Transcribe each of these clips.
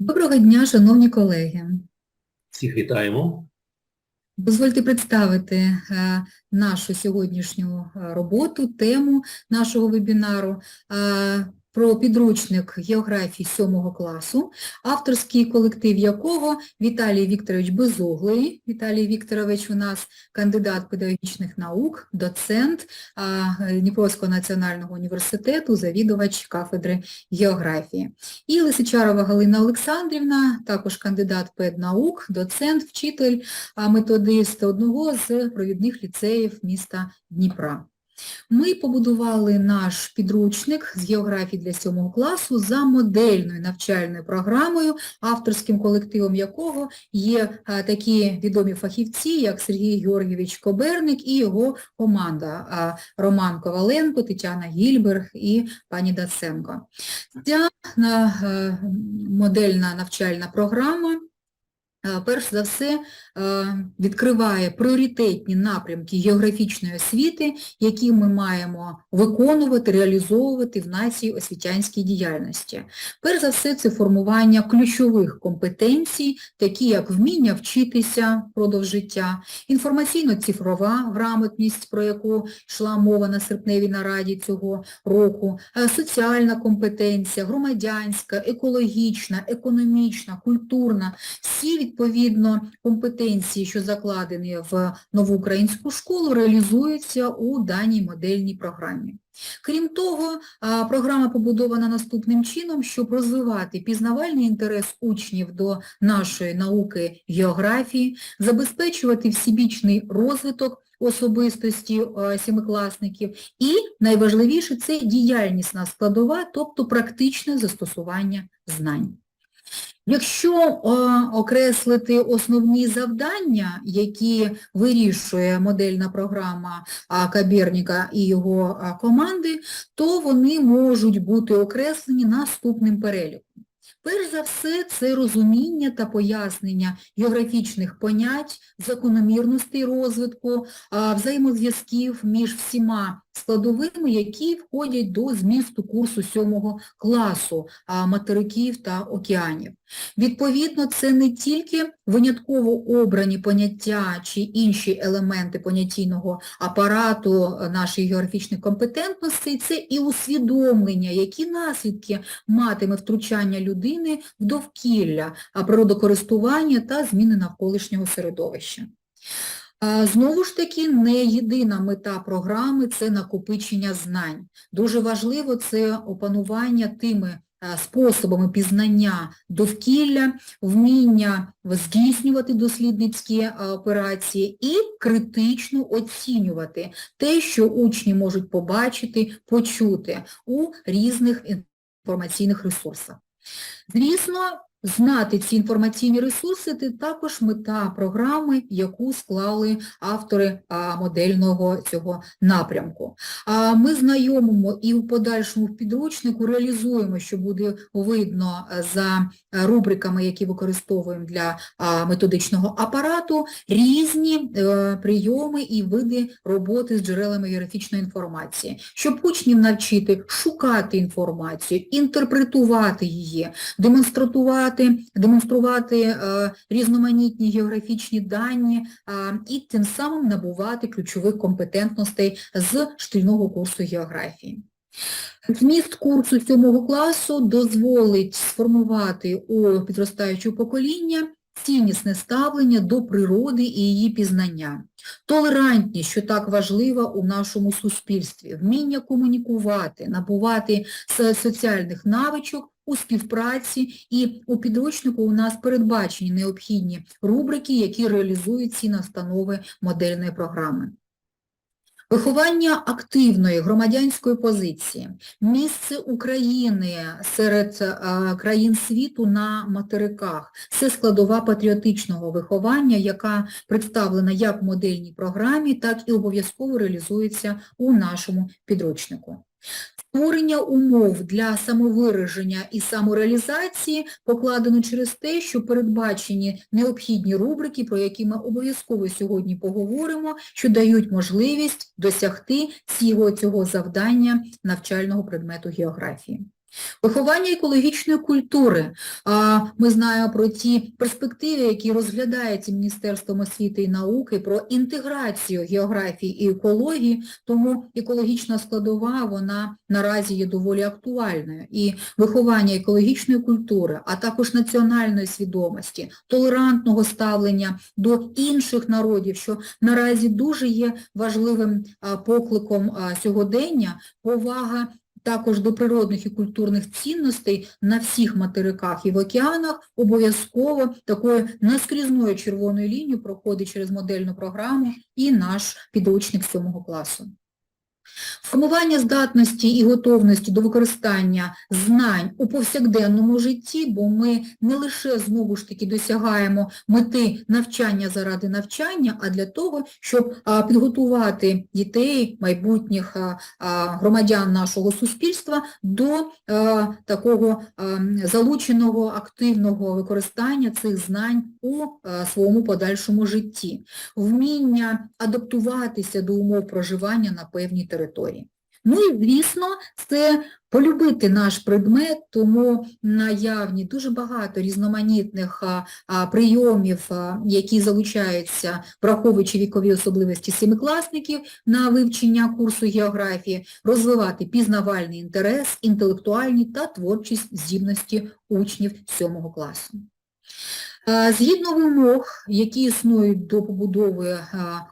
Доброго дня, шановні колеги. Всіх вітаємо. Дозвольте представити е, нашу сьогоднішню е, роботу, тему нашого вебінару е, про підручник географії 7 класу, авторський колектив якого Віталій Вікторович Безоглий. Віталій Вікторович у нас кандидат педагогічних наук, доцент е, Дніпровського національного університету, завідувач кафедри географії. І Лисичарова Галина Олександрівна, також кандидат педнаук, доцент, вчитель, методист одного з провідних ліцеїв міста Дніпра. Ми побудували наш підручник з географії для 7 класу за модельною навчальною програмою, авторським колективом якого є такі відомі фахівці, як Сергій Георгійович Коберник і його команда Роман Коваленко, Тетяна Гільберг і пані Даценко. Ця е, модельна навчальна програма е, перш за все е, відкриває пріоритетні напрямки географічної освіти, які ми маємо виконувати, реалізовувати в нашій освітянській діяльності. Перш за все, це формування ключових компетенцій, такі як вміння вчитися впродовж життя, інформаційно-цифрова грамотність, про яку йшла мова на серпневій нараді цього року, е, соціальна компетенція, громадянська, екологічна, економічна, культурна, всі відповідно компетенції, що закладені в нову українську школу, реалізуються у даній модельній програмі. Крім того, програма побудована наступним чином, щоб розвивати пізнавальний інтерес учнів до нашої науки географії, забезпечувати всебічний розвиток особистості сімикласників і, найважливіше, це діяльнісна складова, тобто практичне застосування знань. Якщо е, окреслити основні завдання, які вирішує модельна програма а, Кабєрніка і його команди, то вони можуть бути окреслені наступним переліком. Перш за все, це розуміння та пояснення географічних понять, закономірностей розвитку, взаємозв'язків між всіма складовими, які входять до змісту курсу 7 класу материків та океанів. Відповідно, це не тільки винятково обрані поняття чи інші елементи понятійного апарату е, нашої географічної компетентності, це і усвідомлення, які наслідки матиме втручання людини в довкілля, природокористування та зміни навколишнього середовища. А, Знову ж таки, не єдина мета програми – це накопичення знань. Дуже важливо це опанування тими е, способами пізнання довкілля, вміння здійснювати дослідницькі е, операції і критично оцінювати те, що учні можуть побачити, почути у різних інформаційних ресурсах. Звісно, Знати ці інформаційні ресурси – це також мета програми, яку склали автори модельного цього напрямку. Ми знайомимо і у подальшому в підручнику реалізуємо, що буде видно за рубриками, які використовуємо для методичного апарату, різні е, прийоми і види роботи з джерелами географічної інформації, щоб учнів навчити шукати інформацію, інтерпретувати її, демонструвати демонструвати е, різноманітні географічні дані е, і тим самим набувати ключових компетентностей з шкільного курсу географії. Зміст курсу 7 класу дозволить сформувати у підростаючого покоління ціннісне ставлення до природи і її пізнання, толерантність, що так важлива у нашому суспільстві, вміння комунікувати, набувати соціальних навичок у співпраці, і у підручнику у нас передбачені необхідні рубрики, які реалізують ці настанови модельної програми. Виховання активної громадянської позиції, місце України серед е, країн світу на материках – це складова патріотичного виховання, яка представлена як в модельній програмі, так і обов'язково реалізується у нашому підручнику. Створення умов для самовираження і самореалізації покладено через те, що передбачені необхідні рубрики, про які ми обов'язково сьогодні поговоримо, що дають можливість досягти цього, цього завдання навчального предмету географії. Виховання екологічної культури. Ми знаємо про ті перспективи, які розглядається Міністерством освіти і науки, про інтеграцію географії і екології, тому екологічна складова, вона наразі є доволі актуальною. І виховання екологічної культури, а також національної свідомості, толерантного ставлення до інших народів, що наразі дуже є важливим покликом сьогодення, повага також до природних і культурних цінностей на всіх материках і в океанах обов'язково такою наскрізною червоною лінією проходить через модельну програму і наш підручник 7 класу. Формування здатності і готовності до використання знань у повсякденному житті, бо ми не лише знову ж таки досягаємо мети навчання заради навчання, а для того, щоб підготувати дітей, майбутніх громадян нашого суспільства до такого залученого активного використання цих знань у своєму подальшому житті, вміння адаптуватися до умов проживання на певній території. Ну і, звісно, це полюбити наш предмет, тому наявні дуже багато різноманітних прийомів, які залучаються, враховуючи вікові особливості семикласників на вивчення курсу географії, розвивати пізнавальний інтерес, інтелектуальні та творчі здібності учнів 7 класу. Е, Згідно вимог, які існують до побудови е,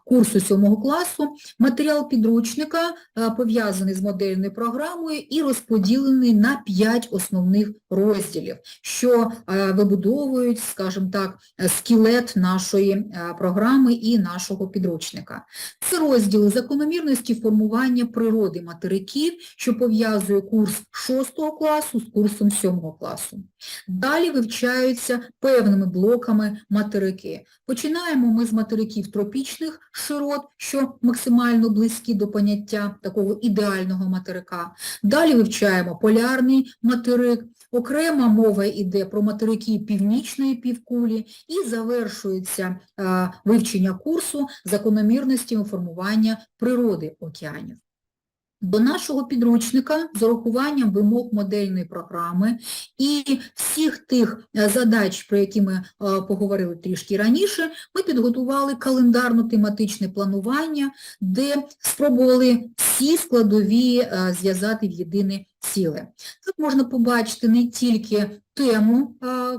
курсу 7 класу, матеріал підручника е, пов'язаний з модельною програмою і розподілений на 5 основних розділів, що вибудовують, скажімо так, скелет нашої програми і нашого підручника. Це розділи закономірності формування природи материків, що пов'язує курс 6 класу з курсом 7 класу. Далі вивчаються певними блоками материки. Починаємо ми з материків тропічних широт, що максимально близькі до поняття такого ідеального материка. Далі вивчаємо полярний материк, окрема мова йде про материки північної півкулі і завершується е, вивчення курсу закономірності формування природи океанів. До нашого підручника з урахуванням вимог модельної програми. І всіх тих е, задач, про які ми е, поговорили трішки раніше, ми підготували календарно-тематичне планування, де спробували всі складові е, зв'язати в єдине ціле. Тут можна побачити не тільки тему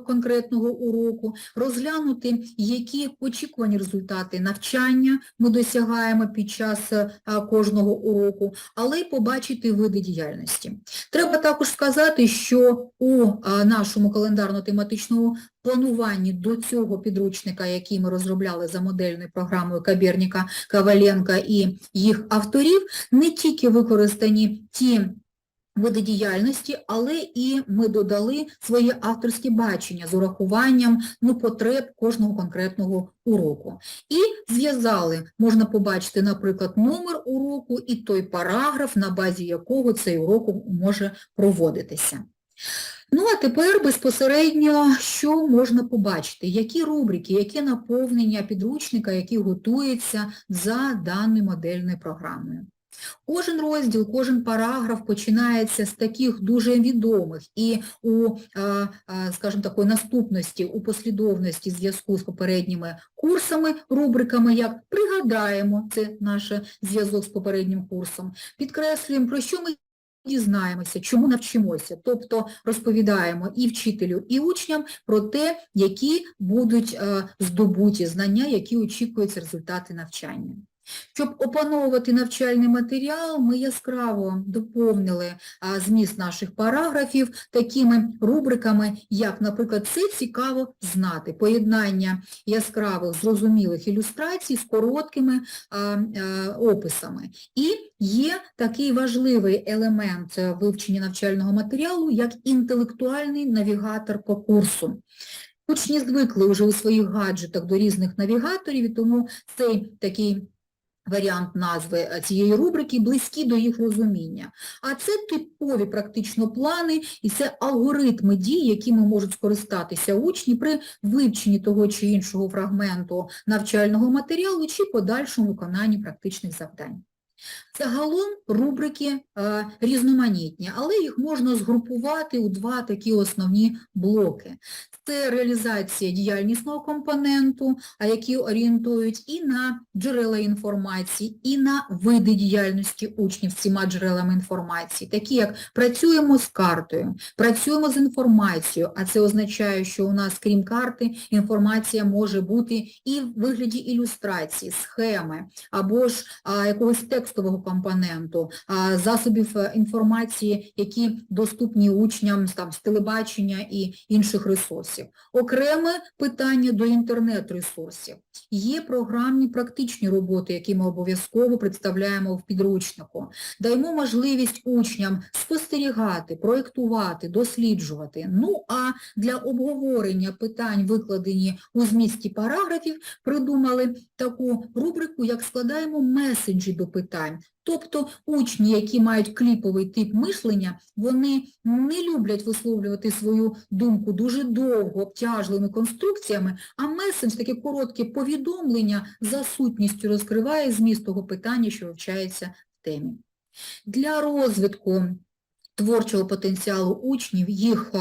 конкретного уроку, розглянути, які очікувані результати навчання ми досягаємо під час а, кожного уроку, але й побачити види діяльності. Треба також сказати, що у нашому календарно-тематичному плануванні до цього підручника, який ми розробляли за модельною програмою Каберніка, Коваленка і їх авторів, не тільки використані ті види діяльності, але і ми додали своє авторське бачення з урахуванням ну, потреб кожного конкретного уроку. І зв'язали, можна побачити, наприклад, номер уроку і той параграф, на базі якого цей урок може проводитися. Ну, а тепер безпосередньо, що можна побачити, які рубрики, яке наповнення підручника, який готується за даною модельною програмою. Кожен розділ, кожен параграф починається з таких дуже відомих і у, скажімо, такої наступності, у послідовності зв'язку з попередніми курсами, рубриками, як пригадаємо, це наш зв'язок з попереднім курсом, підкреслюємо, про що ми дізнаємося, чому навчимося, тобто розповідаємо і вчителю, і учням про те, які будуть здобуті знання, які очікуються результати навчання. Щоб опановувати навчальний матеріал, ми яскраво доповнили зміст наших параграфів такими рубриками, як, наприклад, це цікаво знати, поєднання яскравих, зрозумілих ілюстрацій з короткими описами. І є такий важливий елемент вивчення навчального матеріалу, як інтелектуальний навігатор по курсу. Учні звикли вже у своїх гаджетах до різних навігаторів, і тому цей такий варіант назви е, цієї рубрики, близькі до їх розуміння. А це типові практично плани і це алгоритми дій, якими можуть скористатися учні при вивченні того чи іншого фрагменту навчального матеріалу чи подальшому виконанні практичних завдань. Загалом рубрики е, різноманітні, але їх можна згрупувати у два такі основні блоки. Це реалізація діяльнісного компоненту, які орієнтують і на джерела інформації, і на види діяльності учнів з цими джерелами інформації, такі як працюємо з картою, працюємо з інформацією, а це означає, що у нас, крім карти, інформація може бути і в вигляді ілюстрації, схеми, або ж а, якогось текстового компоненту, засобів е, інформації, які доступні учням там, з телебачення і інших ресурсів. Окреме питання до інтернет-ресурсів. Є програмні практичні роботи, які ми обов'язково представляємо в підручнику. Даємо можливість учням спостерігати, проєктувати, досліджувати. Ну, а для обговорення питань, викладені у змісті параграфів, придумали таку рубрику, як складаємо меседжі до питань. Тобто учні, які мають кліповий тип мишлення, вони не люблять висловлювати свою думку дуже довго, обтяжливими конструкціями, а меседж, таке коротке повідомлення за сутністю розкриває зміст того питання, що вивчається в темі. Для розвитку творчого потенціалу учнів, їх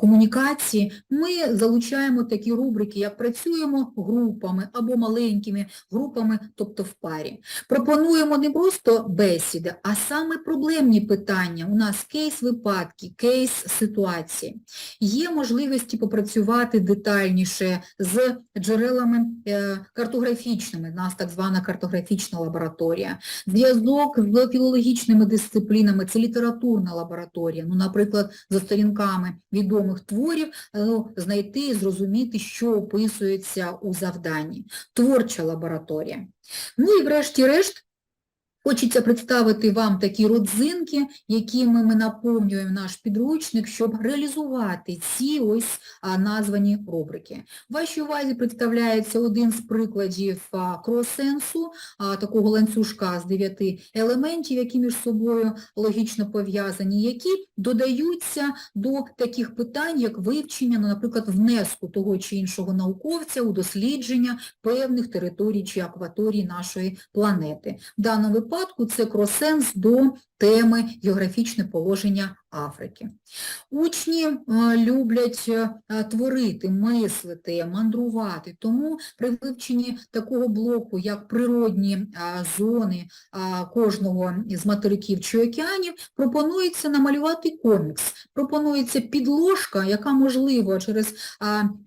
комунікації, ми залучаємо такі рубрики, як працюємо групами або маленькими групами, тобто в парі. Пропонуємо не просто бесіди, а саме проблемні питання. У нас кейс-випадки, кейс-ситуації. Є можливості попрацювати детальніше з джерелами е, картографічними, у нас так звана картографічна лабораторія. Зв'язок з філологічними дисциплінами, це літературна лабораторія. Ну, наприклад, за сторінками відомих творів е, ну, знайти і зрозуміти, що описується у завданні. Творча лабораторія. Ну і врешті-решт, Хочеться представити вам такі родзинки, якими ми наповнюємо наш підручник, щоб реалізувати ці ось названі рубрики. В вашій увазі представляється один з прикладів кросенсу, такого ланцюжка з дев'яти елементів, які між собою логічно пов'язані, які додаються до таких питань, як вивчення, ну, наприклад, внеску того чи іншого науковця у дослідження певних територій чи акваторій нашої планети. В даному випадку це кросенс до теми географічне положення Африки. Учні е, люблять е, творити, мислити, мандрувати, тому при вивченні такого блоку, як природні е, зони кожного з материків чи океанів, пропонується намалювати комікс, пропонується підложка, яка, можливо, через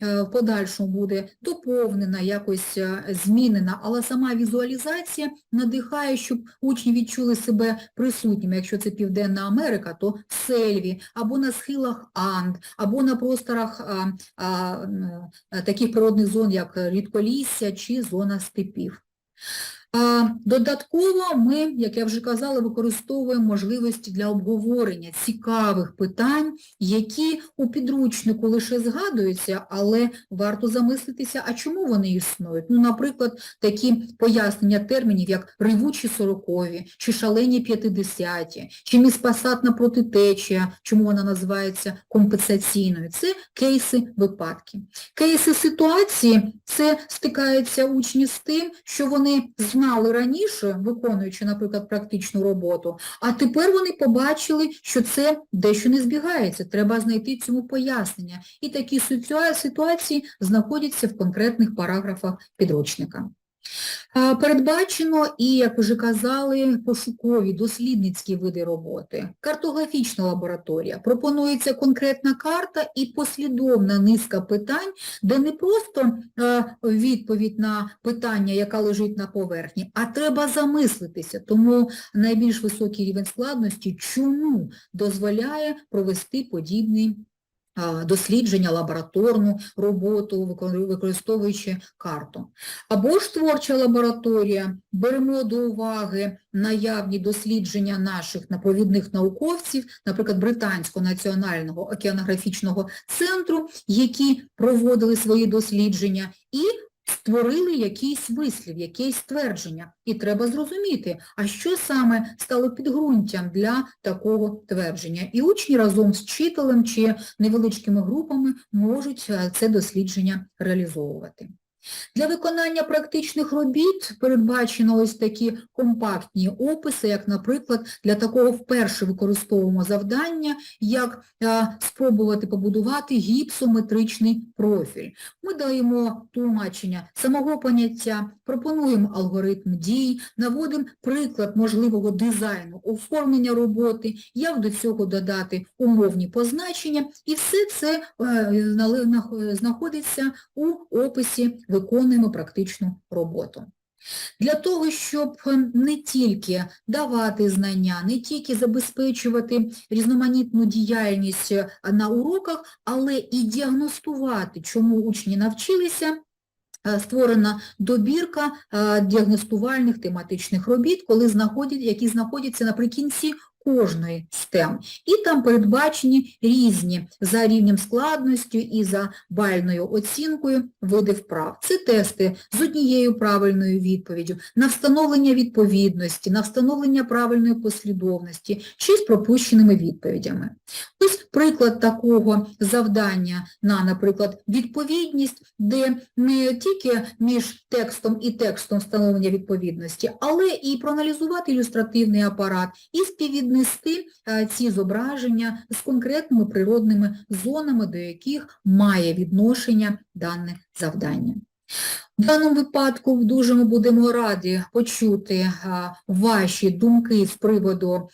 в подальшому буде доповнена, якось змінена, але сама візуалізація надихає, щоб учні відчули себе присутніми. Якщо це Південна Америка, то в сельві, або на схилах Анд, або на просторах а, а, таких природних зон, як рідколісся чи зона степів. Додатково ми, як я вже казала, використовуємо можливості для обговорення цікавих питань, які у підручнику лише згадуються, але варто замислитися, а чому вони існують. Ну, наприклад, такі пояснення термінів, як ривучі сорокові, чи шалені п'ятидесяті, чи міспасатна протитечія, чому вона називається компенсаційною. Це кейси випадки. Кейси ситуації – це стикаються учні з тим, що вони знали раніше, виконуючи, наприклад, практичну роботу, а тепер вони побачили, що це дещо не збігається, треба знайти цьому пояснення. І такі ситуації знаходяться в конкретних параграфах підручника. Передбачено і, як вже казали, пошукові, дослідницькі види роботи, картографічна лабораторія. Пропонується конкретна карта і послідовна низка питань, де не просто відповідь на питання, яка лежить на поверхні, а треба замислитися. Тому найбільш високий рівень складності чому дозволяє провести подібний дослідження, лабораторну роботу, використовуючи карту. Або ж творча лабораторія, беремо до уваги наявні дослідження наших провідних науковців, наприклад, Британського національного океанографічного центру, які проводили свої дослідження, і створили якийсь вислів, якесь твердження. І треба зрозуміти, а що саме стало підґрунтям для такого твердження. І учні разом з вчителем чи невеличкими групами можуть е, це дослідження реалізовувати. Для виконання практичних робіт передбачено ось такі компактні описи, як, наприклад, для такого вперше використовуємо завдання, як е, спробувати побудувати гіпсометричний профіль. Ми даємо тлумачення самого поняття, пропонуємо алгоритм дій, наводимо приклад можливого дизайну, оформлення роботи, як до цього додати умовні позначення, і все це е, знаходиться у описі «Виконуємо практичну роботу». Для того, щоб е, не тільки давати знання, не тільки забезпечувати різноманітну діяльність е, на уроках, але і діагностувати, чому учні навчилися, е, створена добірка е, діагностувальних тематичних робіт, коли знаходять, які знаходяться наприкінці кожної з тем. І там передбачені різні за рівнем складності і за бальною оцінкою види вправ. Це тести з однією правильною відповіддю, на встановлення відповідності, на встановлення правильної послідовності чи з пропущеними відповідями. Ось приклад такого завдання на, наприклад, відповідність, де не тільки між текстом і текстом встановлення відповідності, але і проаналізувати ілюстративний апарат і співвіднести е, ці зображення з конкретними природними зонами, до яких має відношення дане завдання. В даному випадку дуже ми будемо раді почути ваші думки з приводу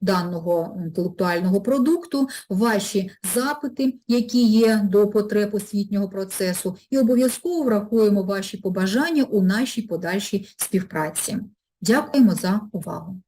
даного інтелектуального продукту, ваші запити, які є до потреб освітнього процесу, і обов'язково врахуємо ваші побажання у нашій подальшій співпраці. Дякуємо за увагу.